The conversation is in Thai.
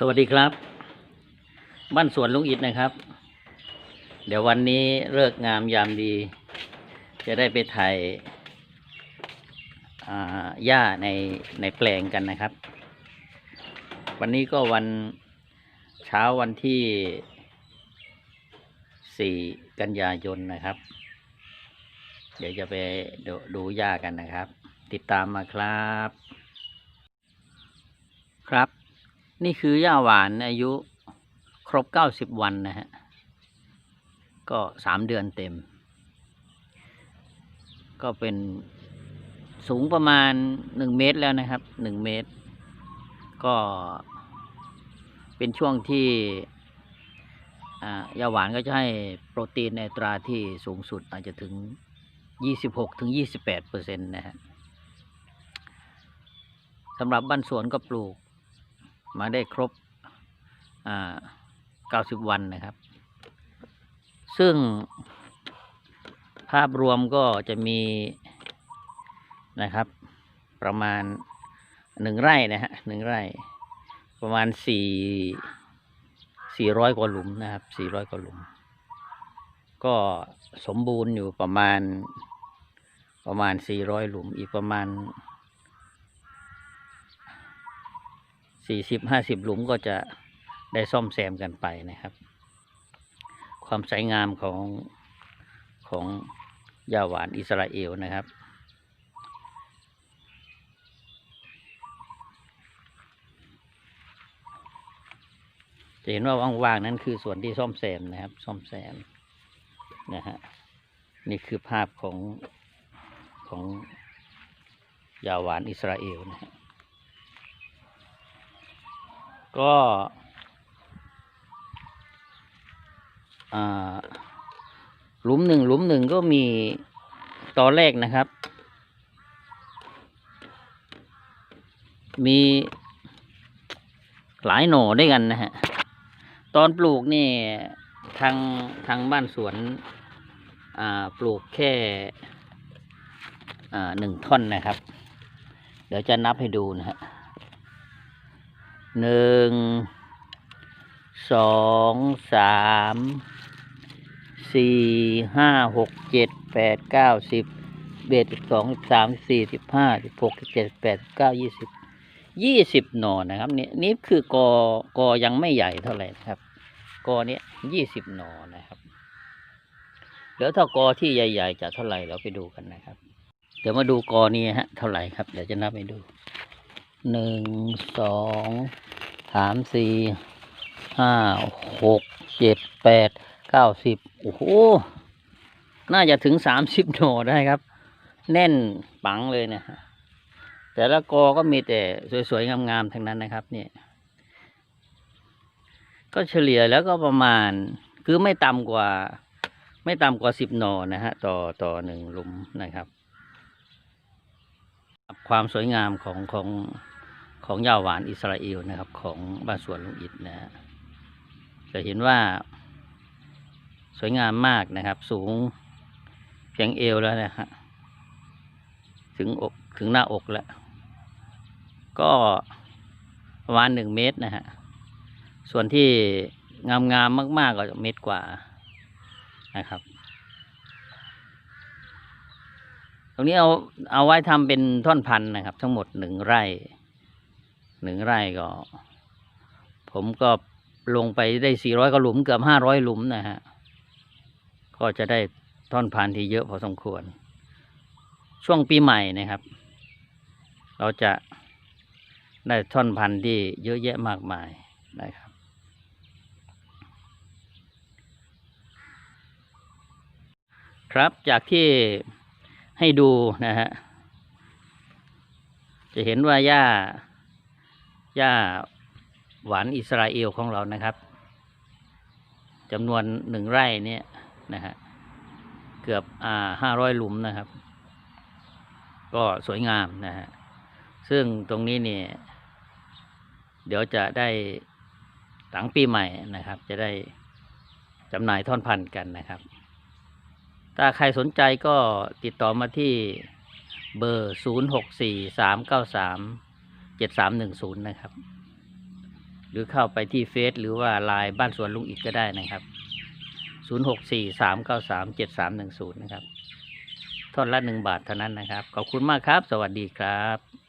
สวัสดีครับ บ้านสวนลุงอิดนะครับ เดี๋ยววันนี้เลิกงามยามดี จะได้ไปถ่ายอ่าหญ้าในในแปลงกันนะครับ วันนี้ก็วันเช้าวันที่สี่กันยายนนะครับ เดี๋ยวจะไปดดูหญ้ากันนะครับ ติดตามมาครับ ครับ นี่คือย่าหวานอายุครบเก้าสิบวันนะฮะ ก็สามเดือนเต็ม ก็เป็นสูงประมาณหนึ่งเมตรแล้วนะครับหนึ่งเมตร ก็เป็นช่วงที่อ่ายาหวานก็จะให้โปรตีนในตราที่สูงสุดอาจจะถึงยี่สิบหกถึงยี่สิบแปดเปอร์เซ็นต์นะฮะสำหรับบ้านสวนก็ปลูก มาได้ครบอ่า90วันนะครับ ซึ่งภาพรวมก็จะมีนะครับ ประมาณหนึ่งไร่นะฮะหนึ่งไร่ ประมาณสี่สี่ร้อยกว่าหลุมนะครับสี่ร้อยกว่าหลุม ก็สมบูรณ์อยู่ประมาณประมาณสี่ร้อยหลุมอีกประมาณ สี่สิบห้าสิบหลุมก็จะได้ซ่อมแซมกันไปนะครับ ความสวยงามของของยาหวานอิสราเอลนะครับ จะเห็นว่าว่างๆนั้นคือส่วนที่ซ่อมแซมนะครับ ซ่อมแซมนะฮะนี่คือภาพของของยาหวานอิสราเอลนะฮะ ก็หลุมหนึ่งหลุมหนึ่งก็มีตอนแรกนะครับ มีหลายหน่อด้วยกันนะฮะ ตอนปลูกนี่ทางทางบ้านสวนปลูกแค่หนึ่งท่อนนะครับ เดี๋ยวจะนับให้ดูนะฮะ หนึ่งสองสามสี่ห้าหกเจ็ดแปดเก้าสิบเบ็ดสิบสองสิบสามสิบสี่สิบห้าสิบหกสิบเจ็ดแปดสิบเก้ายี่สิบยี่สิบหน่อนะครับนี่นี่คือกอกอยังไม่ใหญ่เท่าไหร่นะครับ กอเนี้ยยี่สิบหน่อนะครับเดี๋ยวถ้ากอที่ใหญ่ๆจะเท่าไหร่เราไปดูกันนะครับ เดี๋ยวมาดูกอนี้ฮะ เท่าไหร่ครับ เดี๋ยวจะนับให้ดู หนึ่งสองสามสี่ห้าหกเจ็ดแปดเก้าสิบโอ้โห น่าจะถึงสามสิบหน่ได้ครับ แน่นปังเลยนะฮะแต่ละกอก็มีแต่สวยๆ งามๆทั้งนั้นนะครับ เนี่ย ก็เฉลี่ยแล้วก็ประมาณคือไม่ต่ำกว่า ไม่ต่ำกว่าสิบหน่อนะฮะ ต่อต่อหนึ่งหลุมนะครับ ความสวยงามของของ ของยาหวานอิสราเอลนะครับ ของบ้านสวนลุงอิดนะฮะจะเห็นว่า สวยงามมากนะครับ สูงเพียงเอวแล้วนะฮะถึงอกถึงหน้าอกแล้ว ก็ประมาณหนึ่งเมตรนะฮะส่วนที่งามๆมมาก ๆ ก็เมตรกว่านะครับ ตรงนี้เอาเอาไว้ทำเป็นท่อนพันนะครับ ทั้งหมดหนึ่งไร่ หนึ่งไร่ก็ ผมก็ลงไปได้สี่ร้อยกว่าหลุมเกือบห้าร้อยหลุมนะฮะ ก็จะได้ท่อนพันธุ์ที่เยอะพอสมควร ช่วงปีใหม่นะครับ เราจะได้ท่อนพันธุ์ที่เยอะแยะมากมายนะครับครับจากที่ให้ดูนะฮะ จะเห็นว่าหญ้า หญ้าหวานอิสราเอลของเรานะครับจำนวนหนึ่งไร่เนี่ยนะฮะเกือบอ่าห้าร้อยหลุมนะครับ ก็สวยงามนะฮะซึ่งตรงนี้เนี่ยเดี๋ยวจะได้หลังปีใหม่นะครับ จะได้จำหน่ายท่อนพันธุ์กันนะครับ ถ้าใครสนใจก็ติดต่อมาที่เบอร์ 0 6 4 3 9 3 จ็ดสามหนึ่งศูนย์นะครับ หรือเข้าไปที่เฟซหรือว่าไลน์บ้านสวนลุงอิดก็ได้นะครับ0 6 4 3 9 3 7 3 1 0นะครับท่อนละหนึ่งบาทเท่านั้นนะครับ ขอบคุณมากครับ สวัสดีครับ